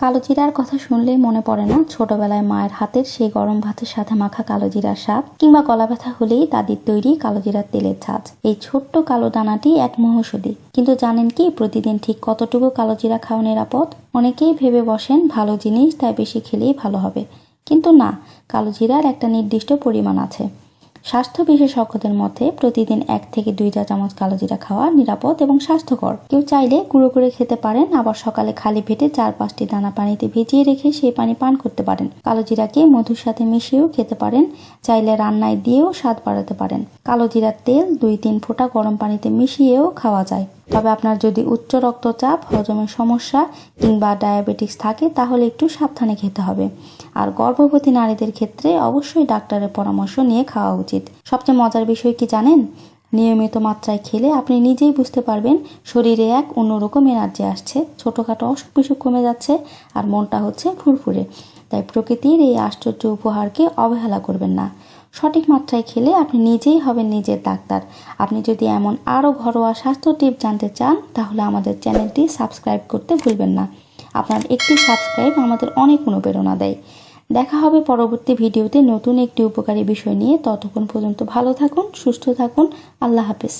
কালো জিরার কথা শুনলেই মনে পড়ে না ছোটবেলায় মায়ের হাতের সেই গরম ভাতের সাথে মাখা কালো জিরার স্বাদ, কিংবা গলা ব্যথা হলেই দাদির তৈরি কালো জিরার তেলের ছাঁচ এই ছোট্ট কালো দানাটি এক মহৌষধি। কিন্তু জানেন কি প্রতিদিন ঠিক কতটুকু কালো জিরা খাওয়া নিরাপদ? অনেকেই ভেবে বসেন ভালো জিনিস তাই বেশি খেলেই ভালো হবে। কিন্তু না, কালো জিরার একটা নির্দিষ্ট পরিমাণ আছে। স্বাস্থ্য বিশেষজ্ঞদের মতে, প্রতিদিন এক থেকে দুই চা চামচ কালো জিরা খাওয়া নিরাপদ এবং স্বাস্থ্যকর। কেউ চাইলে গুঁড়ো করে খেতে পারেন, আবার সকালে খালি পেটে চার পাঁচটি দানা পানিতে ভিজিয়ে রেখে সেই পানি পান করতে পারেন। কালো জিরাকে মধুর সাথে মিশিয়েও খেতে পারেন, চাইলে রান্নায় দিয়েও স্বাদ বাড়াতে পারেন। কালো জিরার তেল দুই তিন ফোঁটা গরম পানিতে মিশিয়েও খাওয়া যায়। তবে আপনার যদি উচ্চ রক্তচাপ হজমের সমস্যা কিংবা ডায়াবেটিস থাকে, তাহলে একটু সাবধানে খেতে হবে। আর গর্ভবতী নারীদের ক্ষেত্রে অবশ্যই ডাক্তারের পরামর্শ নিয়ে খাওয়া উচিত। সবচেয়ে মজার বিষয় কি জানেন? নিয়মিত মাত্রায় খেলে আপনি নিজেই বুঝতে পারবেন শরীরে এক অন্যরকম এনার্জি আসছে। ছোটোখাটো অসুখ বিসুখ কমে যাচ্ছে আর মনটা হচ্ছে ফুরফুরে। তাই প্রকৃতির এই আশ্চর্য উপহারকে অবহেলা করবেন না। সঠিক মাত্রায় খেলে আপনি নিজেই হবেন নিজের ডাক্তার। আপনি যদি এমন আরও ঘরোয়া স্বাস্থ্য টিপ জানতে চান, তাহলে আমাদের চ্যানেলটি সাবস্ক্রাইব করতে ভুলবেন না। আপনার একটি সাবস্ক্রাইব আমাদের অনেক অনুপ্রেরণা দেয়। দেখা হবে পরবর্তী ভিডিওতে নতুন একটি উপকারী বিষয় নিয়ে। ততক্ষণ পর্যন্ত ভালো থাকুন, সুস্থ থাকুন। আল্লাহ হাফেজ।